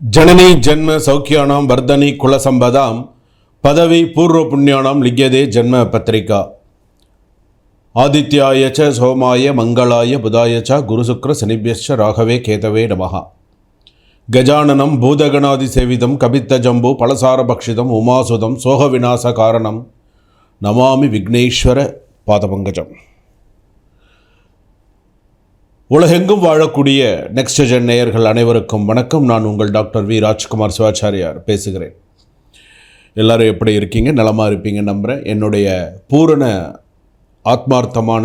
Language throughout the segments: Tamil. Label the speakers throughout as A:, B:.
A: ஜனனி ஜென்ம சௌக்கியானாம் வர்தனி குலசம்பதாம் பதவி பூர்வ புண்ணியானாம் லிக்கியதே ஜென்ம பத்திரிகா. ஆதித்யாய ச சோமாய மங்களாய புதாய ச குருசுக்ர சனிபியச்ச ராகவே கேதவே நமகா கஜானனம் பூதகணாதி சேவிதம் கபித்த ஜம்பு பலசாரபக்ஷிதம் உமாசுதம் சோக விநாச காரணம். நமாமி விக்னேஸ்வர பாதபங்கஜம். உலகெங்கும் வாழக்கூடிய நெக்ஸ்ட் ஜென் நேயர்கள் அனைவருக்கும் வணக்கம். நான் உங்கள் டாக்டர் வி. ராஜ்குமார் சிவாச்சாரியார் பேசுகிறேன். எல்லாரும் எப்படி இருக்கீங்க? நலமாக இருப்பீங்க நம்புகிறேன் என்னுடைய பூரண ஆத்மார்த்தமான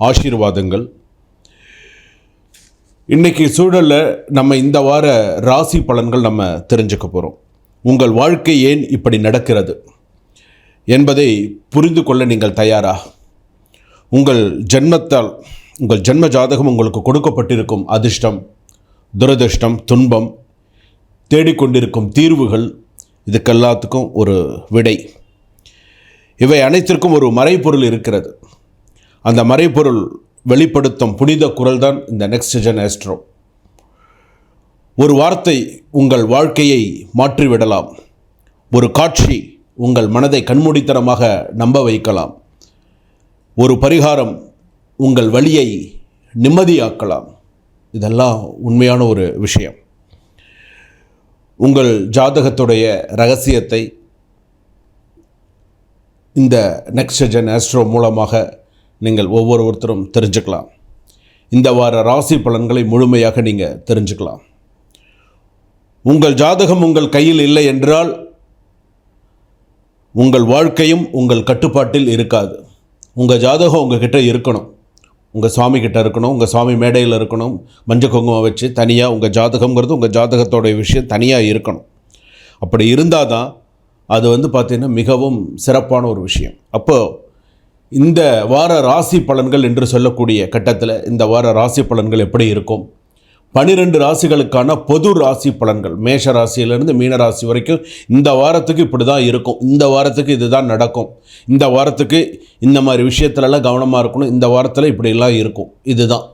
A: ஆசீர்வாதங்கள். இன்னைக்கு சூழலில் நம்ம இந்த வார ராசி பலன்கள் நம்ம தெரிஞ்சுக்க போகிறோம் உங்கள் வாழ்க்கை ஏன் இப்படி நடக்கிறது? என்பதை புரிந்து கொள்ள நீங்கள் தயாரா? உங்கள் ஜென்மத்தால் உங்கள் ஜென்ம ஜாதகம் உங்களுக்கு கொடுக்கப்பட்டிருக்கும் அதிர்ஷ்டம் துரதிர்ஷ்டம் துன்பம் தேடிக்கொண்டிருக்கும் தீர்வுகள் இதுக்கெல்லாத்துக்கும் ஒரு விடை. இவை அனைத்திற்கும் ஒரு மறைப்பொருள் இருக்கிறது. அந்த மறைப்பொருள் வெளிப்படுத்தும் புனித குரல் தான் இந்த நெக்ஸ்ட் ஜென் ஆஸ்ட்ரோ ஒரு வார்த்தை உங்கள் வாழ்க்கையை மாற்றிவிடலாம். ஒரு காட்சி உங்கள் மனதை கண்மூடித்தனமாக நம்ப வைக்கலாம். ஒரு பரிகாரம் உங்கள் வழியை நிம்மதியாக்கலாம். இதெல்லாம் உண்மையான ஒரு விஷயம். உங்கள் ஜாதகத்துடைய ரகசியத்தை இந்த நெக்ஸ்ட் ஜென் ஆஸ்ட்ரோ மூலமாக நீங்கள் ஒவ்வொரு ஒருத்தரும் தெரிஞ்சுக்கலாம். இந்த வார ராசி பலன்களை முழுமையாக நீங்கள் தெரிஞ்சுக்கலாம். உங்கள் ஜாதகம் உங்கள் கையில் இல்லை என்றால் உங்கள் வாழ்க்கையும் உங்கள் கட்டுப்பாட்டில் இருக்காது. உங்கள் ஜாதகம் உங்கள் கிட்டே இருக்கணும். உங்கள் சுவாமி கிட்ட இருக்கணும் உங்கள் சுவாமி மேடையில் இருக்கணும் மஞ்சள் குங்குமம் வச்சு தனியாக உங்கள் ஜாதகங்கிறது உங்கள் ஜாதகத்தோடைய விஷயம் தனியாக இருக்கணும். அப்படி இருந்தால் தான் அது வந்து பார்த்திங்கன்னா மிகவும் சிறப்பான ஒரு விஷயம். அப்போது இந்த வார ராசி பலன்கள் என்று சொல்லக்கூடிய கட்டத்தில் இந்த வார ராசி பலன்கள் எப்படி இருக்கும்? பனிரெண்டு ராசிகளுக்கான பொது ராசி பலன்கள். மேஷ ராசியிலிருந்து மீன ராசி வரைக்கும் இந்த வாரத்துக்கு இப்படி தான் இருக்கும். இந்த வாரத்துக்கு இதுதான் நடக்கும். இந்த வாரத்துக்கு இந்த மாதிரி விஷயத்துலலாம் கவனமாக இருக்கணும். இந்த வாரத்தில் இப்படிலாம் இருக்கும். இதுதான்.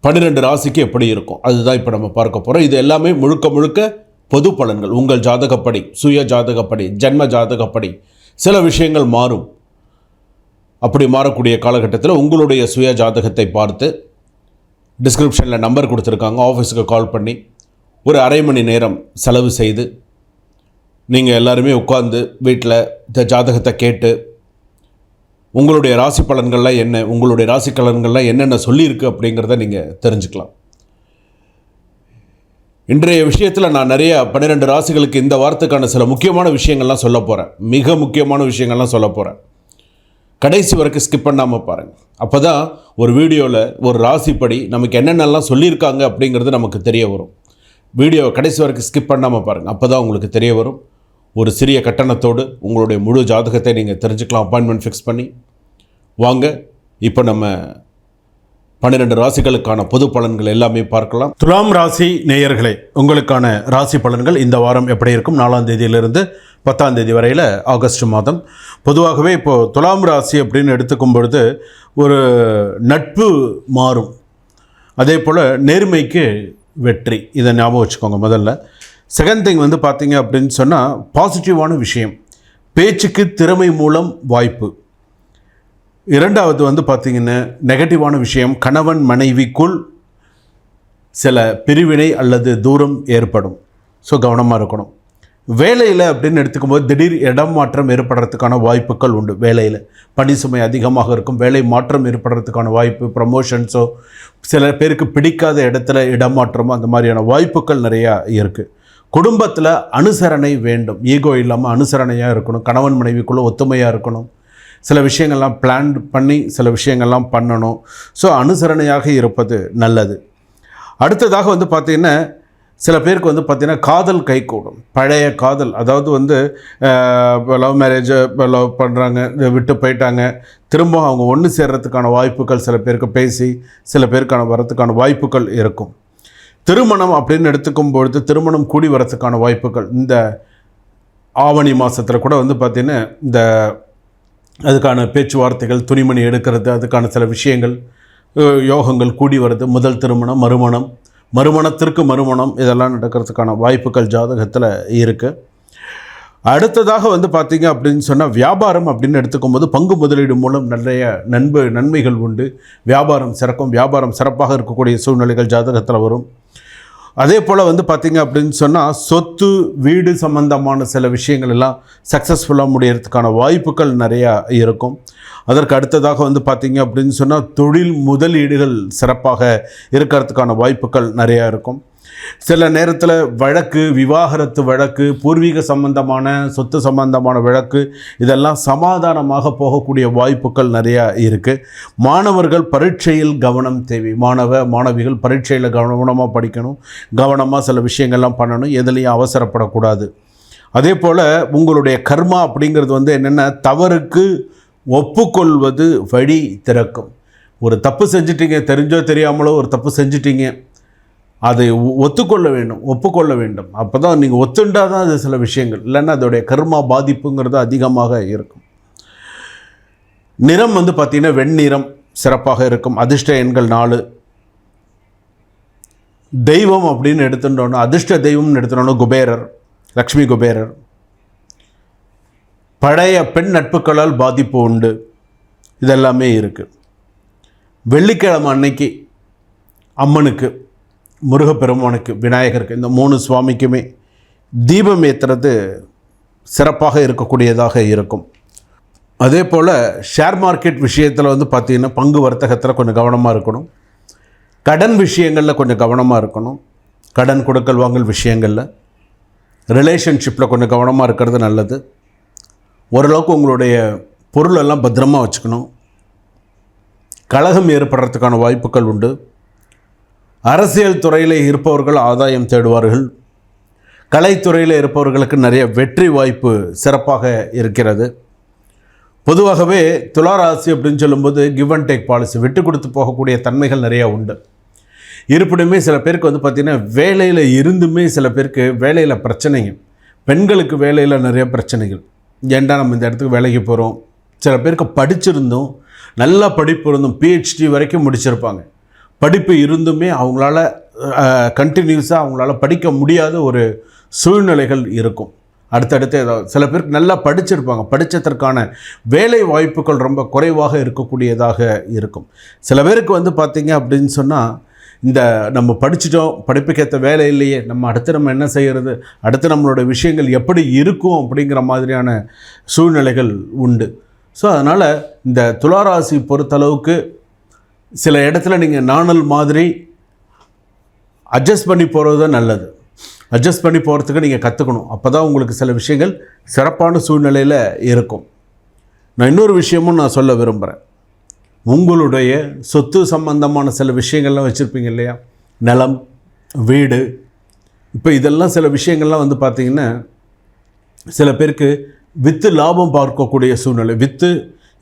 A: பன்னிரெண்டு ராசிக்கு எப்படி இருக்கும்? அதுதான் இப்போ நம்ம பார்க்க போகிறோம் இது எல்லாமே முழுக்க முழுக்க பொது பலன்கள். உங்கள் ஜாதகப்படி சுய ஜாதகப்படி ஜென்ம ஜாதகப்படி சில விஷயங்கள் மாறும். அப்படி மாறக்கூடிய காலகட்டத்தில் உங்களுடைய சுய ஜாதகத்தை பார்த்து டிஸ்கிரிப்ஷனில் நம்பர் கொடுத்துருக்காங்க. ஆஃபீஸுக்கு கால் பண்ணி ஒரு அரை மணி நேரம் செலவு செய்து நீங்கள் எல்லாருமே உட்காந்து வீட்டில் இந்த ஜாதகத்தை கேட்டு உங்களுடைய ராசி பலன்கள்லாம் என்ன உங்களுடைய ராசி பலன்கள்லாம் என்னென்ன சொல்லியிருக்கு அப்படிங்கிறத நீங்கள் தெரிஞ்சுக்கலாம். இன்றைய விஷயத்தில் நான் நிறைய பன்னிரெண்டு ராசிகளுக்கு இந்த வாரத்துக்கான சில முக்கியமான விஷயங்கள்லாம் சொல்ல போகிறேன் மிக முக்கியமான விஷயங்கள்லாம் சொல்ல போகிறேன் கடைசி வரைக்கும் ஸ்கிப் பண்ணாமல் பாருங்கள் அப்போ தான் ஒரு வீடியோவில் ஒரு ராசிப்படி நமக்கு என்னென்னலாம் சொல்லியிருக்காங்க அப்படிங்கிறது நமக்கு தெரிய வரும். வீடியோ கடைசி வரைக்கும் ஸ்கிப் பண்ணாமல் பாருங்கள் அப்போ தான் உங்களுக்கு தெரிய வரும். ஒரு சிறிய கட்டணத்தோடு உங்களுடைய முழு ஜாதகத்தை நீங்கள் தெரிஞ்சுக்கலாம் அப்பாயின்மெண்ட் ஃபிக்ஸ் பண்ணி. வாங்க இப்போ நம்ம பன்னிரெண்டு ராசிகளுக்கான பொது பலன்கள் எல்லாமே பார்க்கலாம். துலாம் ராசி நேயர்களே உங்களுக்கான ராசி பலன்கள் இந்த வாரம் எப்படி இருக்கும்? நாலாம் தேதியிலிருந்து பத்தாம் தேதி வரையில் ஆகஸ்ட் மாதம். பொதுவாகவே இப்போது துலாம் ராசி அப்படின்னு எடுத்துக்கும் பொழுது ஒரு நட்பு மாறும். அதே போல் நேர்மைக்கு வெற்றி. இதை ஞாபகம் வச்சுக்கோங்க முதல்ல. செகண்ட் திங் வந்து பார்த்தீங்க அப்படின்னு சொன்னால் பாசிட்டிவான விஷயம். பேச்சுக்கு திறமை மூலம் வாய்ப்பு. இரண்டாவது வந்து பார்த்திங்கன்னா நெகட்டிவான விஷயம். கணவன் மனைவிக்குள் சில பிரிவினை அல்லது தூரம் ஏற்படும். ஸோ கவனமாக இருக்கணும். வேலையில் அப்படின்னு எடுத்துக்கும்போது திடீர் இடம் மாற்றம் ஏற்படுறதுக்கான வாய்ப்புகள் உண்டு. வேலையில் பணி சுமை அதிகமாக இருக்கும். வேலை மாற்றம் ஏற்படுறதுக்கான வாய்ப்பு ப்ரமோஷன்ஸோ சில பேருக்கு பிடிக்காத இடத்துல இடமாற்றமோ அந்த மாதிரியான வாய்ப்புகள் நிறையா இருக்குது குடும்பத்தில் அனுசரணை வேண்டும். ஈகோ இல்லாமல் அனுசரணையாக இருக்கணும். கணவன் மனைவிக்குள்ளே ஒத்துமையாக இருக்கணும். சில விஷயங்கள்லாம் பிளான் பண்ணி சில விஷயங்கள்லாம் பண்ணணும். ஸோ அனுசரணையாக இருப்பது நல்லது. அடுத்ததாக வந்து பார்த்திங்கன்னா சில பேருக்கு வந்து பார்த்திங்கன்னா காதல் கைகூடும். பழைய காதல். அதாவது வந்து லவ் மேரேஜ் லவ் பண்ணுறாங்க விட்டு போயிட்டாங்க. திரும்ப அவங்க ஒன்று சேர்றதுக்கான வாய்ப்புகள் சில பேருக்கு பேசி சில பேருக்கான வரத்துக்கான வாய்ப்புகள் இருக்கும். திருமணம் அப்படின்னு எடுத்துக்கும் பொழுது திருமணம் கூடி வரத்துக்கான வாய்ப்புகள். இந்த ஆவணி மாதத்தில் கூட வந்து பார்த்திங்கன்னா இந்த அதுக்கான பேச்சுவார்த்தைகள் துணிமணி எடுக்கிறது அதுக்கான சில விஷயங்கள் யோகங்கள் கூடி வருது. முதல் திருமணம் மறுமணம் மறுமணத்திற்கு மறுமணம் இதெல்லாம் நடக்கிறதுக்கான வாய்ப்புகள் ஜாதகத்தில் இருக்குது அடுத்ததாக வந்து பார்த்திங்க அப்படின்னு சொன்னால் வியாபாரம் அப்படின்னு எடுத்துக்கும் போது பங்கு முதலீடு மூலம் நிறைய நண்பு நன்மைகள் உண்டு. வியாபாரம் சிறக்கும். வியாபாரம் சிறப்பாக இருக்கக்கூடிய சூழ்நிலைகள் ஜாதகத்தில் வரும். அதே போல் வந்து பார்த்திங்க அப்படின்னு சொன்னால் சொத்து வீடு சம்பந்தமான சில விஷயங்கள் எல்லாம் சக்ஸஸ்ஃபுல்லாக முடியறதுக்கான வாய்ப்புகள் நிறையா இருக்கும். அதற்கு அடுத்ததாக வந்து பார்த்திங்க அப்படின்னு சொன்னால் தொழில் முதலீடுகள் சிறப்பாக இருக்கிறதுக்கான வாய்ப்புகள் நிறையா இருக்கும். சில நேரத்தில் வழக்கு விவாகரத்து வழக்கு பூர்வீக சம்பந்தமான சொத்து சம்பந்தமான வழக்கு இதெல்லாம் சமாதானமாக போகக்கூடிய வாய்ப்புகள் நிறையா இருக்குது மாணவர்கள் பரீட்சையில் கவனம் தேவை. மாணவ மாணவிகள் பரீட்சையில் கவனமாக படிக்கணும். கவனமாக சில விஷயங்கள்லாம் பண்ணணும். எதுலேயும் அவசரப்படக்கூடாது. அதே போல் உங்களுடைய கர்மா அப்படிங்கிறது வந்து என்னென்ன? தவறுக்கு ஒப்புக்கொள்வது வழி திறக்கும். ஒரு தப்பு செஞ்சிட்டீங்க தெரிஞ்சோ தெரியாமலோ ஒரு தப்பு செஞ்சிட்டீங்க. அதை ஒத்துக்கொள்ள வேண்டும் ஒப்புக்கொள்ள வேண்டும். அப்போ தான் நீங்கள் ஒத்துண்டா தான் அது சில விஷயங்கள். இல்லைன்னா அதோடைய கர்மா பாதிப்புங்கிறது அதிகமாக இருக்கும். நிறம் வந்து பார்த்திங்கன்னா வெண்ணிறம் சிறப்பாக இருக்கும். அதிர்ஷ்ட எண்கள் நாலு. தெய்வம் அப்படின்னு எடுத்துட்டோன்னா அதிர்ஷ்ட தெய்வம்னு எடுத்துட்டோன்னா குபேரர் லக்ஷ்மி குபேரர். பழைய பெண் நட்புகளால் பாதிப்பு உண்டு. இதெல்லாமே இருக்குது வெள்ளிக்கிழமை அன்னைக்கு அம்மனுக்கு முருகப்பெருமானுக்கு விநாயகருக்கு இந்த மூணு சுவாமிக்குமே தீபம் ஏற்றுறது சிறப்பாக இருக்கக்கூடியதாக இருக்கும். அதே போல் ஷேர் மார்க்கெட் விஷயத்தில் வந்து பார்த்திங்கன்னா பங்கு வர்த்தகத்தில் கொஞ்சம் கவனமாக இருக்கணும். கடன் விஷயங்களில் கொஞ்சம் கவனமாக இருக்கணும். கடன் கொடுக்கல் வாங்கல் விஷயங்களில் ரிலேஷன்ஷிப்பில் கொஞ்சம் கவனமாக இருக்கிறது நல்லது. ஓரளவுக்கு உங்களுடைய பொருளெல்லாம் பத்திரமா வச்சுக்கணும். கலகம் ஏற்படுறதுக்கான வாய்ப்புகள் உண்டு. அரசியல் துறையில் இருப்பவர்கள் ஆதாயம் தேடுவார்கள். கலைத்துறையில் இருப்பவர்களுக்கு நிறைய வெற்றி வாய்ப்பு சிறப்பாக இருக்கிறது. பொதுவாகவே துளாராசி அப்படின்னு சொல்லும்போது கிவ் அண்ட் டேக் பாலிசி விட்டு கொடுத்து போகக்கூடிய தன்மைகள் நிறையா உண்டு. இருப்பினுமே சில பேருக்கு வந்து பார்த்திங்கன்னா வேலையில் இருந்துமே சில பேருக்கு வேலையில் பிரச்சனைகள். பெண்களுக்கு வேலையில் நிறைய பிரச்சனைகள். ஏன்டா நம்ம இந்த இடத்துக்கு வேலைக்கு போகிறோம் சில பேருக்கு படிச்சிருந்தும் நல்லா படிப்பு இருந்தும் பிஹெச்டி வரைக்கும் முடிச்சிருப்பாங்க. படிப்பு இருந்துமே அவங்களால கண்டினியூஸாக அவங்களால படிக்க முடியாத ஒரு சூழ்நிலைகள் இருக்கும். அடுத்தடுத்து ஏதாவது சில பேருக்கு நல்லா படிச்சிருப்பாங்க. படித்ததற்கான வேலை வாய்ப்புகள் ரொம்ப குறைவாக இருக்கக்கூடியதாக இருக்கும். சில பேருக்கு வந்து பார்த்திங்க அப்படின்னு சொன்னால் இந்த நம்ம படிச்சிட்டோம் படிப்புக்கேற்ற வேலை இல்லையே நம்ம அடுத்து நம்ம என்ன செய்கிறது அடுத்து நம்மளோட விஷயங்கள் எப்படி இருக்கும் அப்படிங்கிற மாதிரியான சூழ்நிலைகள் உண்டு. ஸோ அதனால் இந்த துளாராசி பொறுத்தளவுக்கு சில இடத்துல நீங்கள் நாணல் மாதிரி அட்ஜஸ்ட் பண்ணி போகிறது தான் நல்லது. அட்ஜஸ்ட் பண்ணி போகிறதுக்கு நீங்கள் கற்றுக்கணும் அப்போ தான் உங்களுக்கு சில விஷயங்கள் சிறப்பான சூழ்நிலையில் இருக்கும். நான் இன்னொரு விஷயமும் நான் சொல்ல விரும்புகிறேன் உங்களுடைய சொத்து சம்பந்தமான சில விஷயங்கள்லாம் வச்சுருப்பீங்க இல்லையா? நிலம் வீடு. இப்போ இதெல்லாம் சில விஷயங்கள்லாம் வந்து பார்த்திங்கன்னா சில பேருக்கு விற்று லாபம் பார்க்கக்கூடிய சூழ்நிலை விற்று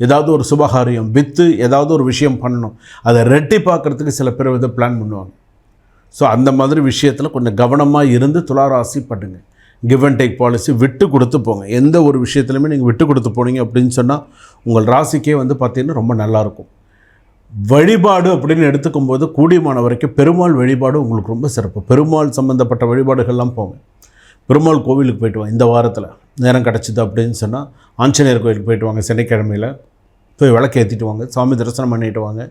A: ஏதாவது ஒரு சுபகாரியம் விற்று ஏதாவது ஒரு விஷயம் பண்ணணும். அதை ரெட்டி பார்க்குறதுக்கு சில பேர் வந்து பிளான் பண்ணுவாங்க. ஸோ அந்த மாதிரி விஷயத்தில் கொஞ்சம் கவனமாக இருந்து துளாராசி பண்ணுங்க கிவ் அண்ட் டேக் பாலிசி விட்டு கொடுத்து போங்க. எந்த ஒரு விஷயத்துலையுமே நீங்கள் விட்டு கொடுத்து போனீங்க அப்படின்னு சொன்னால் உங்கள் ராசிக்கே வந்து பார்த்திங்கன்னா ரொம்ப நல்லாயிருக்கும். வழிபாடு அப்படின்னு எடுத்துக்கும் போது கூடியமான வரைக்கும் பெருமாள் வழிபாடு உங்களுக்கு ரொம்ப சிறப்பு. பெருமாள் சம்மந்தப்பட்ட வழிபாடுகள்லாம் போங்க. பெருமாள் கோவிலுக்கு போயிட்டு வாங்க இந்த வாரத்தில். நேரம் கிடச்சிது அப்படின்னு சொன்னால் ஆஞ்சநேயர் கோயிலுக்கு போயிட்டு வாங்க சனிக்கிழமையில். போய் விளக்கு ஏற்றிட்டு வாங்க சாமி தரிசனம் பண்ணிட்டு வாங்க.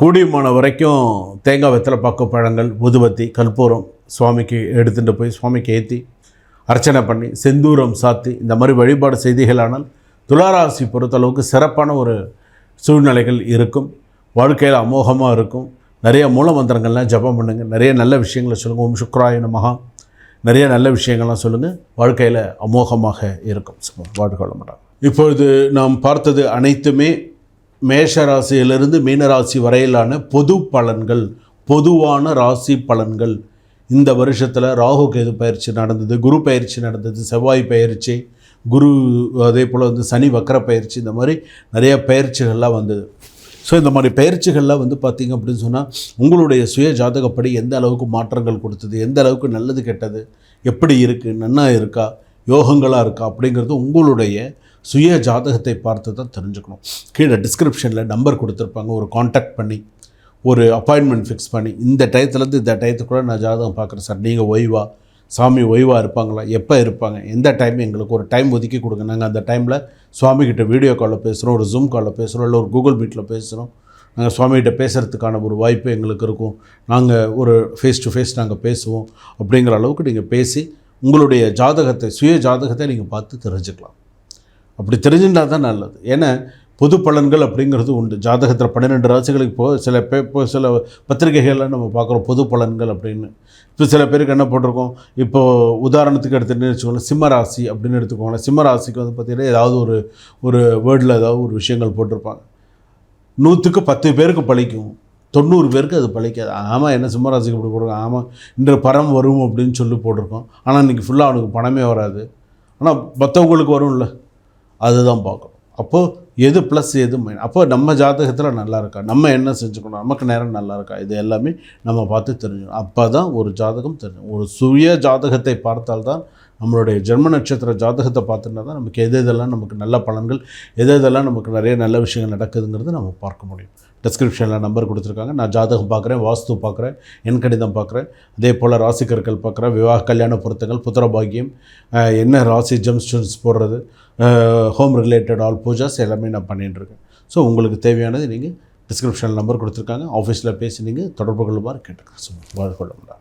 A: கூடியமான வரைக்கும் தேங்காய் வெத்தலை பக்க பழங்கள் உதுபத்தி கற்பூரம் சுவாமிக்கு எடுத்துகிட்டு போய் சுவாமிக்கு ஏற்றி அர்ச்சனை பண்ணி செந்தூரம் சாத்தி இந்த மாதிரி வழிபாடு செய்திகளானால் துளாராசி பொறுத்தளவுக்கு சிறப்பான ஒரு சூழ்நிலைகள் இருக்கும். வாழ்க்கையில் அமோகமாக இருக்கும். நிறைய மூல மந்திரங்கள்லாம் ஜெபம் பண்ணுங்கள் நிறைய நல்ல விஷயங்களை சொல்லுங்கள் ஓம் சுக்ராய நிறைய நல்ல விஷயங்கள்லாம் சொல்லுங்கள் வாழ்க்கையில் அமோகமாக இருக்கும். வாழ்க்கை மாட்டாங்க இப்பொழுது நாம் பார்த்தது அனைத்துமே மேஷ ராசியிலிருந்து மீனராசி வரையிலான பொது பலன்கள் பொதுவான ராசி பலன்கள். இந்த வருஷத்தில் ராகு கேது பயிற்சி நடந்தது குரு பயிற்சி நடந்தது செவ்வாய் பயிற்சி குரு அதே போல் வந்து சனி வக்கர பயிற்சி இந்த மாதிரி நிறைய பயிற்சிகள்லாம் வந்தது. ஸோ இந்த மாதிரி பயிற்சிகள்லாம் வந்து பார்த்திங்க அப்படின்னு சொன்னால் உங்களுடைய சுய ஜாதகப்படி எந்த அளவுக்கு மாற்றங்கள் கொடுத்தது எந்த அளவுக்கு நல்லது கெட்டது எப்படி இருக்குது நன்னா இருக்கா யோகங்களாக இருக்கா அப்படிங்கிறது உங்களுடைய சுய ஜாதகத்தை பார்த்து தான் தெரிஞ்சுக்கணும். கீழே டிஸ்கிரிப்ஷனில் நம்பர் கொடுத்துருப்பாங்க. ஒரு காண்டாக்ட் பண்ணி ஒரு அப்பாயின்மெண்ட் ஃபிக்ஸ் பண்ணி இந்த டயத்துலேருந்து இந்த டயத்துக்குள்ளே நான் ஜாதகம் பார்க்குறேன் சார். நீங்கள் ஓய்வா சாமி ஓய்வாக இருப்பாங்களா? எப்போ இருப்பாங்க? எந்த டைம் எங்களுக்கு ஒரு டைம் ஒதுக்கி கொடுங்க. நாங்கள் அந்த டைமில் சுவாமிகிட்ட வீடியோ காலில் பேசுகிறோம் ஒரு ஜூம் காலில் பேசுகிறோம் இல்லை ஒரு கூகுள் மீட்டில் பேசுகிறோம் நாங்கள் சுவாமிகிட்ட பேசுகிறதுக்கான ஒரு வாய்ப்பு எங்களுக்கு இருக்கும். நாங்கள் ஒரு ஃபேஸ் டு ஃபேஸ் நாங்கள் பேசுவோம். அப்படிங்கிற அளவுக்கு நீங்கள் பேசி உங்களுடைய ஜாதகத்தை சுய ஜாதகத்தை நீங்கள் பார்த்து தெரிஞ்சுக்கலாம். அப்படி தெரிஞ்சுட்டா தான் நல்லது. ஏன்னா பொது பலன்கள் அப்படிங்கிறது உண்டு. ஜாதகத்தில் பன்னிரெண்டு ராசிகளுக்கு போ சில பேப்பர் சில பத்திரிகைகள்லாம் நம்ம பார்க்குறோம் பொது பலன்கள் அப்படின்னு. இப்போ சில பேருக்கு என்ன போட்டிருக்கோம்? இப்போ உதாரணத்துக்கு எடுத்துகிட்டு வச்சுக்கோங்களேன் சிம்ம ராசி அப்படின்னு எடுத்துக்கோங்களேன். சிம்ம ராசிக்கு வந்து பார்த்திங்கன்னா ஏதாவது ஒரு ஒரு வேர்டில் ஏதாவது ஒரு விஷயங்கள் போட்டிருப்பாங்க. நூற்றுக்கு பத்து பேருக்கு பழிக்கும். தொண்ணூறு பேருக்கு அது பழிக்காது. ஆமாம் என்ன சிம்மராசிக்கு இப்படி போட்டிருக்கோம் ஆமாம் இன்று பரம் வரும் அப்படின்னு சொல்லி போட்டிருக்கோம். ஆனால் இன்றைக்கி ஃபுல்லாக அவனுக்கு பணமே வராது. ஆனால் மற்றவங்களுக்கு வரும்ல. அதுதான் பார்க்கணும். அப்போது எது ப்ளஸ் எது மைனஸ் அப்போ நம்ம ஜாதகத்தில் நல்லா இருக்கா? நம்ம என்ன செஞ்சுக்கணும்? நமக்கு நேரம் நல்லா இருக்கா? இது எல்லாமே நம்ம பார்த்து தெரிஞ்சுக்கணும். அப்போ தான் ஒரு ஜாதகம் தெரியும். ஒரு சுய ஜாதகத்தை பார்த்தால்தான் நம்மளுடைய ஜென்ம நட்சத்திர ஜாதகத்தை பார்த்துனா தான் நமக்கு எது எதெல்லாம் நமக்கு நல்ல பலன்கள் எது எதெல்லாம் நமக்கு நிறைய நல்ல விஷயங்கள் நடக்குதுங்கிறது நம்ம பார்க்க முடியும். டிஸ்கிரிப்ஷனில் நம்பர் கொடுத்துருக்காங்க. நான் ஜாதகம் பார்க்குறேன் வாஸ்து பார்க்குறேன் எண் கணிதம் பார்க்குறேன். அதே போல் ராசிக்கற்கள் பார்க்குறேன் விவாக கல்யாண பொருத்தங்கள் புத்திரபாகியம் என்ன ராசி ஜெம்ஸ்டன்ஸ் போடுறது ஹோம் ரிலேட்டட் ஆல் பூஜாஸ் எல்லாமே நான் பண்ணிட்டுருக்கேன் ஸோ உங்களுக்கு தேவையானது நீங்கள் டிஸ்கிரிப்ஷனில் நம்பர் கொடுத்துருக்காங்க. ஆஃபீஸில் பேசி நீங்கள் தொடர்பு கொள்ளுமாறு கேட்டுக்கிறேன். வாழ்க்கொள்ள